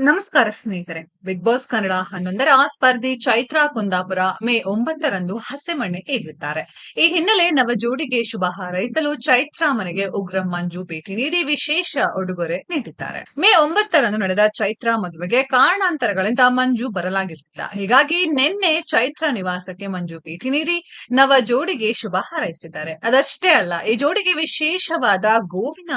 ನಮಸ್ಕಾರ ಸ್ನೇಹಿತರೆ. Big boss Kannada ಹನ್ನೊಂದರ ಸ್ಪರ್ಧಿ ಚೈತ್ರಾ ಕುಂದಾಪುರ ಮೇ ಒಂಬತ್ತರಂದು ಹಸೆಮಣೆ ಏರಿದ್ದಾರೆ ಈ ಹಿನ್ನೆಲೆ ನವ ಜೋಡಿಗೆ ಶುಭ ಹಾರೈಸಲು ಚೈತ್ರಾ ಮನೆಗೆ ಉಗ್ರ ಮಂಜು ಭೇಟಿ ನೀಡಿ ವಿಶೇಷ ಉಡುಗೊರೆ ನೀಡಿದ್ದಾರೆ. ಮೇ ಒಂಬತ್ತರಂದು ನಡೆದ ಚೈತ್ರಾ ಮದುವೆಗೆ ಕಾರಣಾಂತರಗಳಿಂದ ಮಂಜು ಬರಲಾಗಿರಲಿಲ್ಲ. ಹೀಗಾಗಿ ನಿನ್ನೆ ಚೈತ್ರಾ ನಿವಾಸಕ್ಕೆ ಮಂಜು ಭೇಟಿ ನೀಡಿ ನವ ಜೋಡಿಗೆ ಶುಭ ಹಾರೈಸಿದ್ದಾರೆ. ಅದಷ್ಟೇ ಅಲ್ಲ, ಈ ಜೋಡಿಗೆ ವಿಶೇಷವಾದ ಗೋವಿನ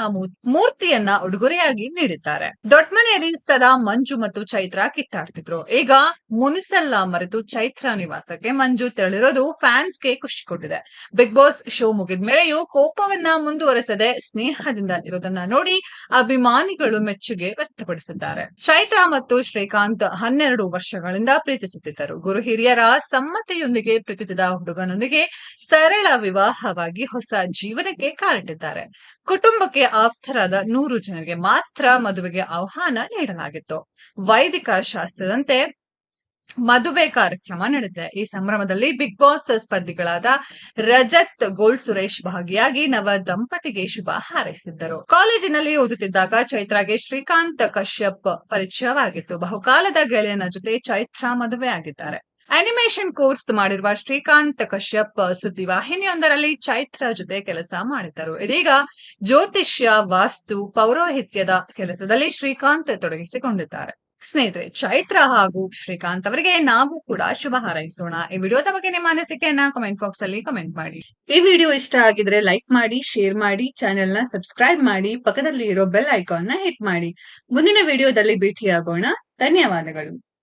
ಮೂರ್ತಿಯನ್ನ ಉಡುಗೊರೆಯಾಗಿ ನೀಡಿದ್ದಾರೆ. ದೊಡ್ಡಮನೆಯಲ್ಲಿ ಸದಾ ಮಂಜು ಮತ್ತು ಚೈತ್ರ ಕಿತ್ತಾಡ್ತಿದ್ರು ಈಗ ಮುನಿಸಲ್ಲ ಮರೆತು ಚೈತ್ರ ನಿವಾಸಕ್ಕೆ ಮಂಜು ತೆರಳಿರೋದು ಫ್ಯಾನ್ಸ್ಗೆ ಖುಷಿ ಕೊಟ್ಟಿದೆ. ಬಿಗ್ ಬಾಸ್ ಶೋ ಮುಗಿದ ಮೇಲೆಯೂ ಕೋಪವನ್ನ ಮುಂದುವರೆಸದೆ ಸ್ನೇಹದಿಂದ ಇರೋದನ್ನ ನೋಡಿ ಅಭಿಮಾನಿಗಳು ಮೆಚ್ಚುಗೆ ವ್ಯಕ್ತಪಡಿಸಿದ್ದಾರೆ. ಚೈತ್ರ ಮತ್ತು ಶ್ರೀಕಾಂತ್ ಹನ್ನೆರಡು ವರ್ಷಗಳಿಂದ ಪ್ರೀತಿಸುತ್ತಿದ್ದರು. ಗುರು ಹಿರಿಯರ ಸಮ್ಮತಿಯೊಂದಿಗೆ ಪ್ರೀತಿಸಿದ ಹುಡುಗನೊಂದಿಗೆ ಸರಳ ವಿವಾಹವಾಗಿ ಹೊಸ ಜೀವನಕ್ಕೆ ಕಾಲಿಟ್ಟಿದ್ದಾರೆ. ಕುಟುಂಬಕ್ಕೆ ಆಪ್ತರಾದ ನೂರು ಜನರಿಗೆ ಮಾತ್ರ ಮದುವೆಗೆ ಆಹ್ವಾನ ನೀಡಲಾಗಿತ್ತು. ವೈದಿಕ ಶಾಸ್ತ್ರದಂತೆ ಮದುವೆ ಕಾರ್ಯಕ್ರಮ ನಡೆದಿದೆ. ಈ ಸಂಭ್ರಮದಲ್ಲಿ ಬಿಗ್ ಬಾಸ್ ಸ್ಪರ್ಧಿಗಳಾದ ರಜತ್ ಗೋಲ್ಡ್ ಸುರೇಶ್ ಭಾಗಿಯಾಗಿ ನವ ದಂಪತಿಗೆ ಶುಭ ಹಾರೈಸಿದ್ದರು. ಕಾಲೇಜಿನಲ್ಲಿ ಓದುತ್ತಿದ್ದಾಗ ಚೈತ್ರಾಗೆ ಶ್ರೀಕಾಂತ್ ಕಶ್ಯಪ್ ಪರಿಚಯವಾಗಿತ್ತು. ಬಹುಕಾಲದ ಗೆಳೆಯನ ಜೊತೆ ಚೈತ್ರ ಮದುವೆ ಆಗಿದ್ದಾರೆ. ಅನಿಮೇಷನ್ ಕೋರ್ಸ್ ಮಾಡಿರುವ ಶ್ರೀಕಾಂತ್ ಕಶ್ಯಪ್ ಸುದ್ದಿವಾಹಿನಿಯೊಂದರಲ್ಲಿ ಚೈತ್ರ ಜೊತೆ ಕೆಲಸ ಮಾಡಿದ್ದರು. ಇದೀಗ ಜ್ಯೋತಿಷ್ಯ, ವಾಸ್ತು, ಪೌರೋಹಿತ್ಯದ ಕೆಲಸದಲ್ಲಿ ಶ್ರೀಕಾಂತ್ ತೊಡಗಿಸಿಕೊಂಡಿದ್ದಾರೆ. ಸ್ನೇಹಿತರೆ, ಚೈತ್ರ ಹಾಗೂ ಶ್ರೀಕಾಂತ್ ಅವರಿಗೆ ನಾವು ಕೂಡ ಶುಭ ಹಾರೈಸೋಣ. ಈ ವಿಡಿಯೋದ ಬಗ್ಗೆ ನಿಮ್ಮ ಅನಿಸಿಕೆಯನ್ನ ಕಮೆಂಟ್ ಬಾಕ್ಸ್ ಅಲ್ಲಿ ಕಮೆಂಟ್ ಮಾಡಿ. ಈ ವಿಡಿಯೋ ಇಷ್ಟ ಆಗಿದ್ರೆ ಲೈಕ್ ಮಾಡಿ ಶೇರ್ ಮಾಡಿ ಚಾನೆಲ್ನ ಸಬ್ಸ್ಕ್ರೈಬ್ ಮಾಡಿ ಪಕ್ಕದಲ್ಲಿ ಇರೋ ಬೆಲ್ ಐಕಾನ್ನ ಹಿಟ್ ಮಾಡಿ. ಮುಂದಿನ ವಿಡಿಯೋದಲ್ಲಿ ಭೇಟಿಯಾಗೋಣ. ಧನ್ಯವಾದಗಳು.